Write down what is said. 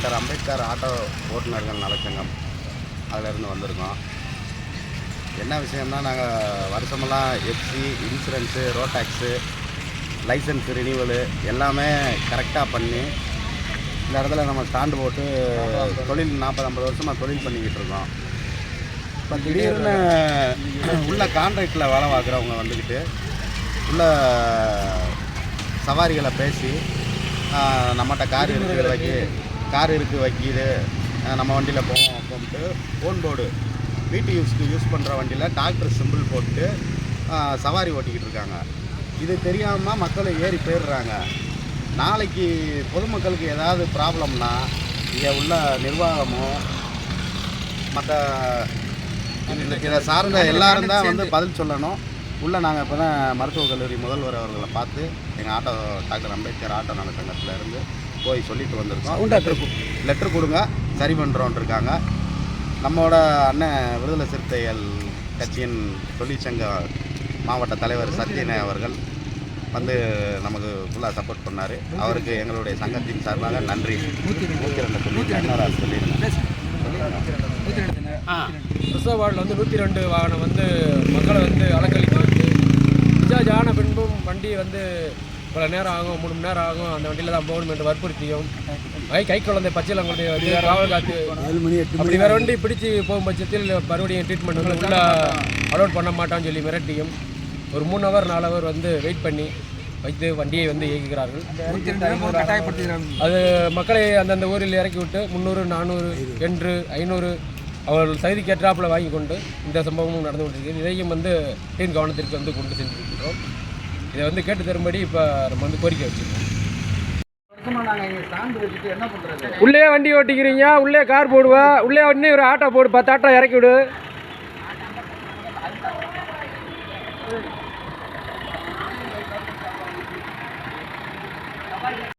Doctor Ambedkar auto ஓட்டுநர்கள் நலச்சங்கம் அதிலிருந்து வந்திருக்கோம். என்ன விஷயம்னா நாங்கள் வருஷமெல்லாம் FC insurance road tax licence renewal எல்லாமே கரெக்டாக பண்ணி இந்த இடத்துல நம்ம ஸ்டாண்டு போட்டு தொழில் நாற்பது ஐம்பது வருஷமாக தொழில் பண்ணிக்கிட்டு இருக்கோம். இப்போ திடீர்னு உள்ள கான்ட்ராக்டில் வேலை பார்க்குறவங்க வந்துக்கிட்டு உள்ள சவாரிகளை பேசி நம்மகிட்ட கார் இருக்குது வைக்கி கார் இருக்குது வைக்கிது நம்ம வண்டியில் போவோம் போட்டு ஃபோன் போர்டு வீட்டு யூஸ்க்கு யூஸ் பண்ணுற வண்டியில் டாக்டர் சிம்பிள் போட்டு சவாரி ஓட்டிக்கிட்டு இருக்காங்க. இது தெரியாமல் மக்கள் ஏறி போயிடுறாங்க. நாளைக்கு பொதுமக்களுக்கு ஏதாவது ப்ராப்ளம்னா இங்கே உள்ள நிர்வாகமும் மற்ற இதை சார்ந்த எல்லாரும் தான் வந்து பதில் சொல்லணும். உள்ளே நாங்கள் இப்போ தான் மருத்துவக் கல்லூரி முதல்வர் அவர்களை பார்த்து எங்கள் ஆட்டோ டாக்டர் அம்பேத்கர் ஆட்டோ நல சங்கத்துல இருந்து போய் சொல்லிட்டு வந்திருக்கோம். லெட்ரு லெட்ரு கொடுங்க சரி பண்ணுறோன் இருக்காங்க நம்மளோட அண்ணன் விடுதலை சிறுத்தைகள் கட்சியின் தொழிற்சங்க மாவட்ட தலைவர் சத்யனே அவர்கள் வந்து நமக்கு ஃபுல்லாக சப்போர்ட் பண்ணார். அவருக்கு எங்களுடைய சங்கத்தின் சார்பாக நன்றி. நூற்றி ரெண்டு. ரிசர்வ் வார்டில் வந்து நூற்றி ரெண்டு வாகனம் வந்து மக்களை வந்து அலங்கழித்து வந்து டிஸ்சார்ஜ் ஆன பின்பும் வண்டி வந்து இவ்வளோ நேரம் ஆகும் மூணு மணி நேரம் ஆகும் அந்த வண்டியில் தான் போகணும் என்று வற்புறுத்தியும். கை கை குழந்தை பச்சிலங்குழந்தை வந்து காவல் காத்து. அப்படி வேற வண்டி பிடிச்சு போகும் பட்சத்தில் மறுபடியும் ட்ரீட்மெண்ட் வந்து உள்ள அலோட் பண்ண மாட்டான்னு சொல்லி மிரட்டியும். ஒரு மூணு ஹவர் நாலு ஹவர் வந்து வெயிட் பண்ணி வைத்து வண்டியை வந்து இயக்குகிறார்கள். அது மக்களை அந்தந்த ஊரில் இறக்கி விட்டு முந்நூறு நானூறு என்று ஐநூறு அவர்கள் தகுதிக்கு ஏற்றாப்புல வாங்கி கொண்டு இந்த சம்பவமும் நடந்து கொண்டிருக்கிறது. இதையும் வந்து டீம் கவனத்திற்கு வந்து கொண்டு சென்றிருக்கிறோம். இதை வந்து கேட்டு தரும்படி இப்போ நம்ம வந்து கோரிக்கை வச்சுருக்கோம். உள்ளே வண்டி ஓட்டிக்கிறீங்க உள்ளே கார் போடுவா உள்ளே ஒன்று ஒரு ஆட்டோ போடு பத்து ஆட்டோ இறக்கி விடு.